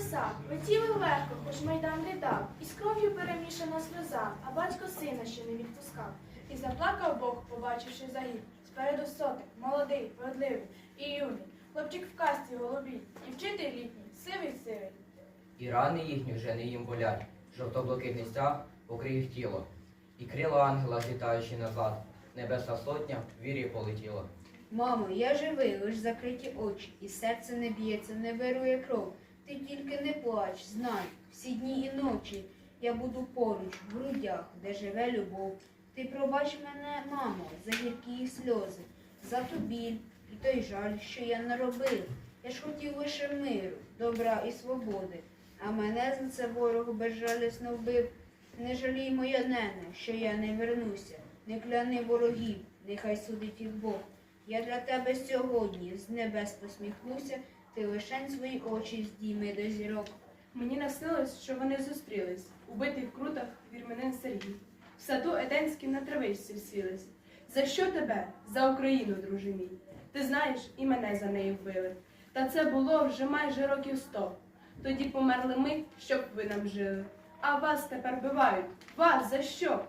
небеса, летіли легко, хоч майдан літав, і з кров'ю перемішана сльоза, а батько сина ще не відпускав. І заплакав Бог, побачивши загиб. Спереду сотик, молодий, вродливий і юний. Хлопчик в касті голубій, і вчитель літній, сивий сивий. І рани їхні вже не їм болять, жовто-блакитний стяг покрив їх тіло, і крила ангела, злітаючи назад, небесна сотня в вірі полетіла. Мамо, я живий, лиш закриті очі, і серце не б'ється, не вирує кров. Ти тільки не плач, знай, всі дні і ночі я буду поруч, в грудях, де живе любов. Ти пробач мене, мамо, за гіркі сльози, за ту біль і той жаль, що я наробив. Я ж хотів лише миру, добра і свободи, а мене за це ворог безжалісно вбив. Не жалій моя нене, що я не вернуся, не кляни ворогів, нехай судить їх Бог. Я для тебе сьогодні з небес посміхнуся, ти лишень свої очі здійми до зірок. Мені наснилось, що вони зустрілись, убитий в крутах вірменин Сергій. В саду Еденським на травичці всілись. За що тебе? За Україну, друже мій. Ти знаєш, і мене за нею вбили. Та це було вже майже років сто. Тоді померли ми, щоб ви нам жили. А вас тепер бивають. Вас за що?